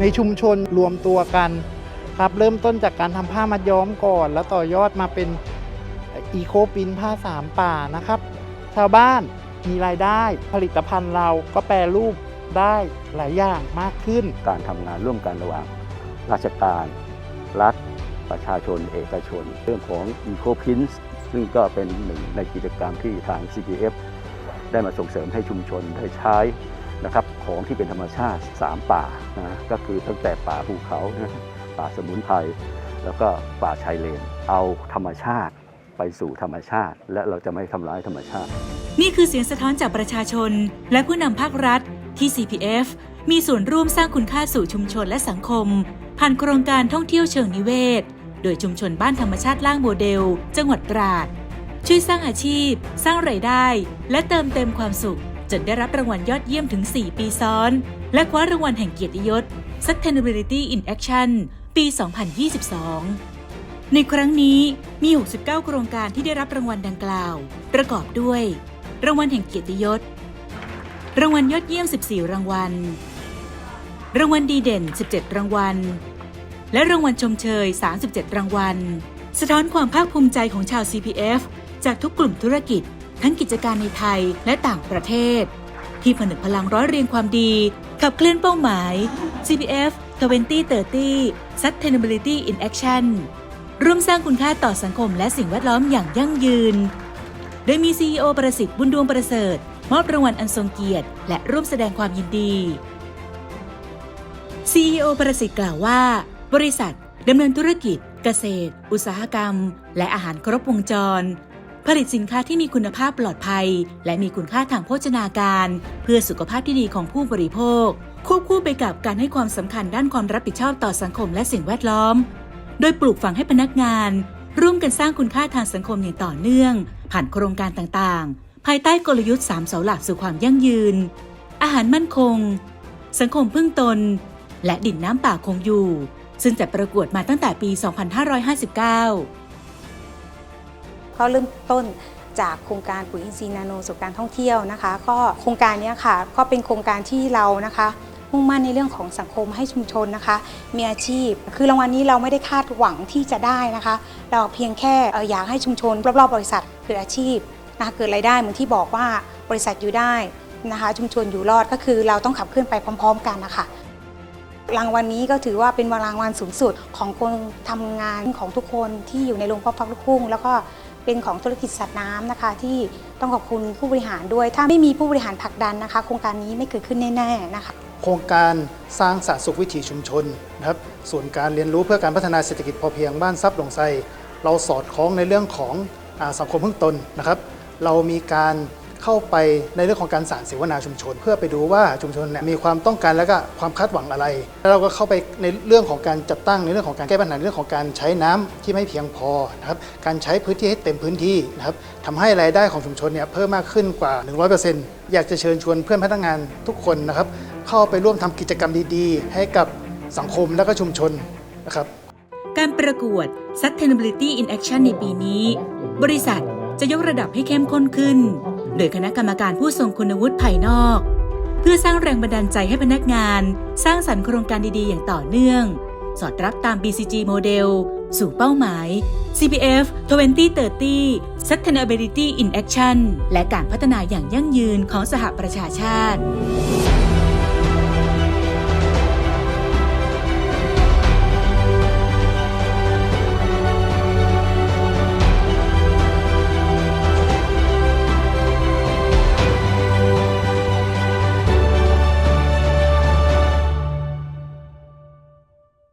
ในชุมชนรวมตัวกันครับเริ่มต้นจากการทำผ้ามัดย้อมก่อน แล้วต่อยอดมาเป็นอีโคปินผ้าสามป่านะครับ ชาวบ้านมีรายได้ผลิตภัณฑ์เราก็แปรรูปได้หลายอย่างมากขึ้น การทำงานร่วมกันระหว่าง ราชการ รัฐ ประชาชน เอกชน เรื่องของ Eco p i n s ซึ่งก็เป็นหนึ่งในกิจกรรมที่ทาง CPF ได้มาส่งเสริมให้ชุมชนได้ใช้ นะครับของที่เป็นธรรมชาติ 3 ป่านะก็คือตั้งแต่ป่าภูเขานะป่าสมุนไพรแล้วก็ป่าชายเลน เอาธรรมชาติไปสู่ธรรมชาติ และเราจะไม่ทำร้ายธรรมชาติ นี่คือเสียงสะท้อนจากประชาชน และผู้นำภาครัฐที่ CPF มีส่วนร่วมสร้างคุณค่าสู่ชุมชนและสังคม ผ่านโครงการท่องเที่ยวเชิงนิเวศ โดยชุมชนบ้านธรรมชาติล่างโมเดล จังหวัดตราด ช่วยสร้างอาชีพ สร้างไรายได้ และเติมเต็มความสุข จนได้รับรางวัลยอดเยี่ยมถึง 4 ปีซ้อน และคว้ารางวัลแห่งเกียรติยศ Sustainability in Action ปี 2022 ในครั้งนี้มี 69 โครงการที่ได้รับรางวัลดังกล่าว ประกอบด้วย รางวัลแห่งเกียรติยศ รางวัลยอดเยี่ยม 14 รางวัล รางวัลดีเด่น 17 รางวัล และรางวัลชมเชย 37 รางวัล สะท้อนความภาคภูมิใจของชาว CPF จากทุกกลุ่มธุรกิจ ทั้งกิจการในไทยและต่างประเทศ ที่ผนึกพลังร้อยเรียงความดี ขับเคลื่อนเป้าหมาย CPF 2030 Sustainability in Action ร่วมสร้างคุณค่าต่อสังคมและสิ่งแวดล้อมอย่างยั่งยืน โดยมี CEO ประสิทธิ์บุญดวงประเสริฐ มอบรางวัลอันทรงเกียรติ และร่วมแสดงความยินดี CEO ประสิทธิ์กล่าวว่า บริษัทดำเนินธุรกิจ เกษตร อุตสาหกรรม และอาหารครบวงจร ผลิตสินค้าที่มีคุณภาพปลอดภัย และมีคุณค่าทางโภชนาการ เพื่อสุขภาพที่ดีของผู้บริโภค ควบคู่ไปกับการให้ความสำคัญด้านความรับผิดชอบต่อสังคมและสิ่งแวดล้อม โดยปลูกฝังให้พนักงาน ร่วมกันสร้างคุณค่าทางสังคมอย่างต่อเนื่อง ผ่านโครงการต่างๆ ภายใต้กลยุทธ์ 3 เสาหลักสู่ความยั่งยืน อาหารมั่นคง สังคมพึ่งตน และดินน้ำป่าคงอยู่ ซึ่งจัดประกวดมาตั้งแต่ปี 2559 ก็เริ่มต้นจากโครงการปุ๋ยอินทรีย์นาโนสู่การท่องเที่ยวนะคะ ก็โครงการนี้ค่ะก็เป็นโครงการที่เรานะคะมุ่งมั่นในเรื่องของสังคมให้ชุมชนนะคะ มีอาชีพ คือรางวัลนี้เราไม่ได้คาดหวังที่จะได้นะคะ เราเพียงแค่อยากให้ชุมชนรอบๆบริษัทเกิดอาชีพนะคะเกิดรายได้เหมือนที่บอกว่าบริษัทอยู่ได้นะคะชุมชนอยู่รอดก็คือเราต้องขับเคลื่อนไปพร้อม ๆ กันนะคะรางวัลนี้ก็ถือว่าเป็นรางวัลสูงสุดของคนทำงานของทุกคนที่อยู่ในโรงเพาะพักลูกทุ่งแล้วก็ เป็นของธุรกิจสัตว์น้ำนะคะ ที่ต้องขอบคุณผู้บริหารด้วย ถ้าไม่มีผู้บริหารผลักดันนะคะ โครงการนี้ไม่เกิดขึ้นแน่ๆนะคะ โครงการสร้างสาสุขวิถีชุมชนนะครับส่วนการเรียนรู้เพื่อการพัฒนาเศรษฐกิจพอเพียงบ้านซับหลงไซเราสอดคล้องในเรื่องของอสังคมพึ่งตนนะครับ เรามีการ เข้าไปในเรื่องของการสานเสวนาชุมชน เพื่อไปดูว่าชุมชนเนี่ยมีความต้องการและก็ความคาดหวังอะไร แล้วเราก็เข้าไปในเรื่องของการจัดตั้งในเรื่องของการแก้ปัญหาในเรื่องของการใช้น้ำที่ไม่เพียงพอนะครับการใช้พื้นที่ให้เต็มพื้นที่นะครับทำให้รายได้ของชุมชนเนี่ยเพิ่มมากขึ้นกว่า 100%อยากจะเชิญชวนเพื่อนพนักงานทุกคนนะครับเข้าไปร่วมทำกิจกรรมดีๆ ให้กับสังคมและก็ชุมชนนะครับการประกวด Sustainability in Action ในปีนี้ บริษัทจะยกระดับให้เข้มข้นขึ้น โดยคณะกรรมการผู้ทรงคุณวุฒิภายนอก เพื่อสร้างแรงบันดาลใจให้พนักงาน สร้างสรรค์โครงการดีๆ อย่างต่อเนื่อง สอดรับตาม BCG โมเดล สู่เป้าหมาย CPF 2030 Sustainability in Action และการพัฒนาอย่างยั่งยืนของสหประชาชาติ